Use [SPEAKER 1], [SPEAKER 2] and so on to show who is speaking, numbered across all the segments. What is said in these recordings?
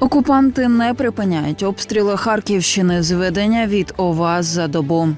[SPEAKER 1] Окупанти не припиняють обстріли Харківщини зведення від ОВА за добу.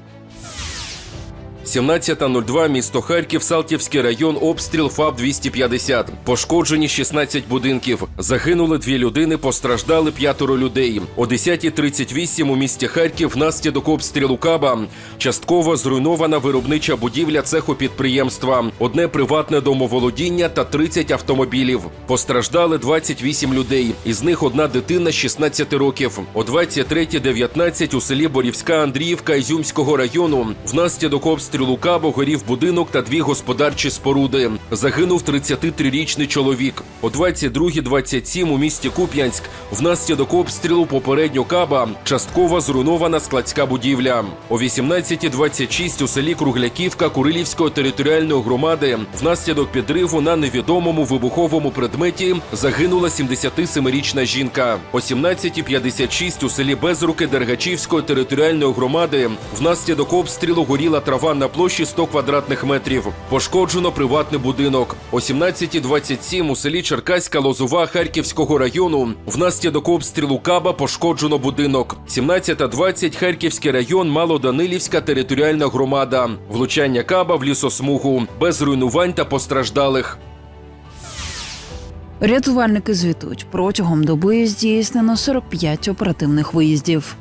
[SPEAKER 2] 17.02, місто Харків, Салтівський район, обстріл ФАБ-250. Пошкоджені 16 будинків. Загинули дві людини, постраждали п'ятеро людей. О 10.38 у місті Харків внаслідок обстрілу Каба частково зруйнована виробнича будівля цеху підприємства, одне приватне домоволодіння та 30 автомобілів. Постраждали 28 людей, із них одна дитина 16 років. О 23.19 у селі Борівська Андріївка Ізюмського району внаслідок обстрілу Кабо горів будинок та дві господарчі споруди. Загинув 33-річний чоловік. О 22.27 у місті Куп'янськ внаслідок обстрілу попередньо Каба частково зруйнована складська будівля. О 18.26 у селі Кругляківка Курилівської територіальної громади внаслідок підриву на невідомому вибуховому предметі загинула 77-річна жінка. О 17.56 у селі Безруки Дергачівської територіальної громади внаслідок обстрілу горіла трава на площі 100 квадратних метрів. Пошкоджено приватний будинок. О 17.27 у селі Черкаська Лозова Харківського району внаслідок обстрілу Каба пошкоджено будинок. 17.20 Харківський район Малоданилівська територіальна громада. Влучання Каба в лісосмугу без руйнувань та постраждалих.
[SPEAKER 1] Рятувальники звітують протягом доби здійснено 45 оперативних виїздів.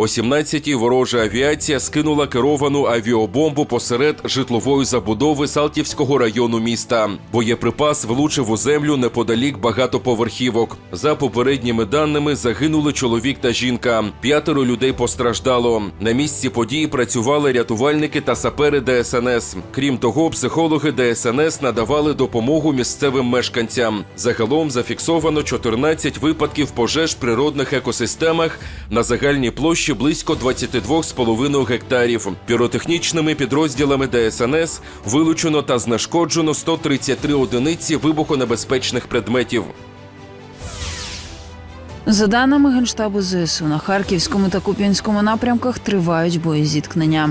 [SPEAKER 2] О 17-й ворожа авіація скинула керовану авіабомбу посеред житлової забудови Салтівського району міста. Боєприпас влучив у землю неподалік багатоповерхівок. За попередніми даними загинули чоловік та жінка. П'ятеро людей постраждало. На місці події працювали рятувальники та сапери ДСНС. Крім того, психологи ДСНС надавали допомогу місцевим мешканцям. Загалом зафіксовано 14 випадків пожеж в природних екосистемах на загальній площі близько 22,5 гектарів. Піротехнічними підрозділами ДСНС вилучено та знешкоджено 133 одиниці вибухонебезпечних предметів.
[SPEAKER 1] За даними Генштабу ЗСУ, на Харківському та Куп'янському напрямках тривають боєзіткнення.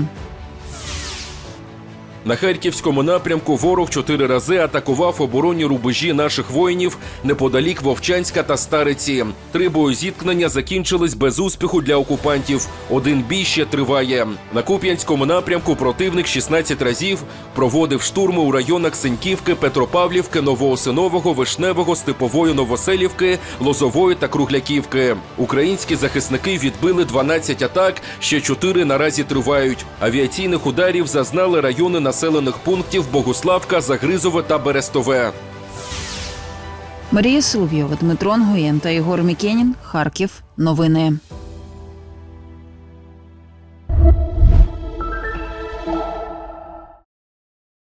[SPEAKER 2] На харківському напрямку ворог чотири рази атакував оборонні рубежі наших воїнів неподалік Вовчанська та Стариці. Три боєзіткнення закінчились без успіху для окупантів. Один бій ще триває. На Куп'янському напрямку противник 16 разів проводив штурми у районах Синьківки, Петропавлівки, Новоосинового, Вишневого, Степової Новоселівки, Лозової та Кругляківки. Українські захисники відбили 12 атак, ще 4 наразі тривають. Авіаційних ударів зазнали райони населених пунктів Богуславка, Загризове та Берестове.
[SPEAKER 1] Марія Соловйова, Дмитро Нгуєн та Ігор Мікенін. Харків. Новини.